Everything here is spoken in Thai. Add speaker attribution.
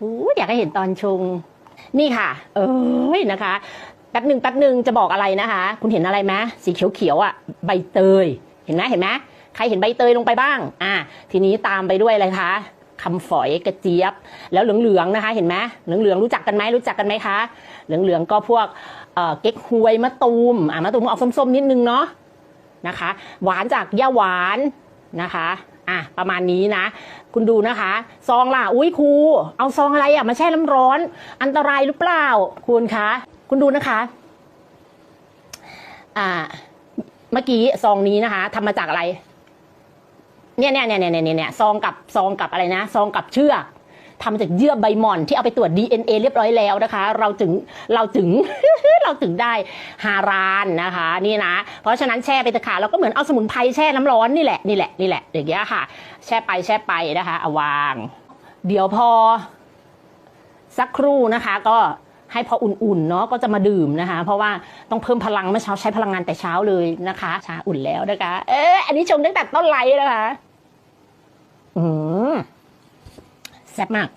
Speaker 1: อู้อยากให้เห็นตอนชง นี่ค่ะ เอ้ยนะคะ แป๊บหนึ่งแป๊บหนึ่งจะบอกอะไรนะคะ คุณเห็นอะไรไหมสีเขียวๆอะ ใบเตย เห็นไหมเห็นไหมใครเห็นใบเตยลงไปบ้าง อ่า ทีนี้ตามไปด้วยอะไรคะคำฝอยกระเจี๊ยบ แล้วเหลืองๆนะคะ เห็นไหมเหลืองๆรู้จักกันไหมรู้จักกันไหมคะ เหลืองๆก็พวกเอ่อเก๊กฮวยมะตูมอ่ามะตูมออกส้มๆนิดนึงเนาะนะคะ หวานจากย่าหวานนะคะอะประมาณนี้นะ คุณดูนะคะ ซองล่ะ อุ้ยครู เอาซองอะไรอะมาแช่น้ำร้อน อันตรายหรือเปล่า คุณคะ คุณดูนะคะ อ่า เมื่อกี้ซองนี้นะคะทำมาจากอะไรเนี่ยเนี่ยเนี่ยเนี่ยเนี่ยเนี่ยซองกับซองกับอะไรนะ ซองกับเชือกทำจากเยื่อใบหม่อนที่เอาไปตรวจ DNA เรียบร้อยแล้วนะคะ เราถึงเราถึง เราถึงได้ฮารานนะคะนี่นะ เพราะฉะนั้นแช่ไปตะขาเราก็เหมือนเอาสมุนไพรแช่น้ำร้อนนี่แหละนี่แหละนี่แหละอย่างเงี้ยค่ะ แช่ไปแช่ไปนะคะเอาวาง เดี๋ยวพอ สักครู่นะคะก็ให้พออุ่นๆเนาะก็จะมาดื่มนะคะ เพราะว่าต้องเพิ่มพลังเมื่อเช้าใช้พลังงานแต่เช้าเลยนะคะชาอุ่นแล้วนะคะ เอออันนี้ชงตั้งแต่ต้นไลฟ์นะคะ อืมแซ่บมาก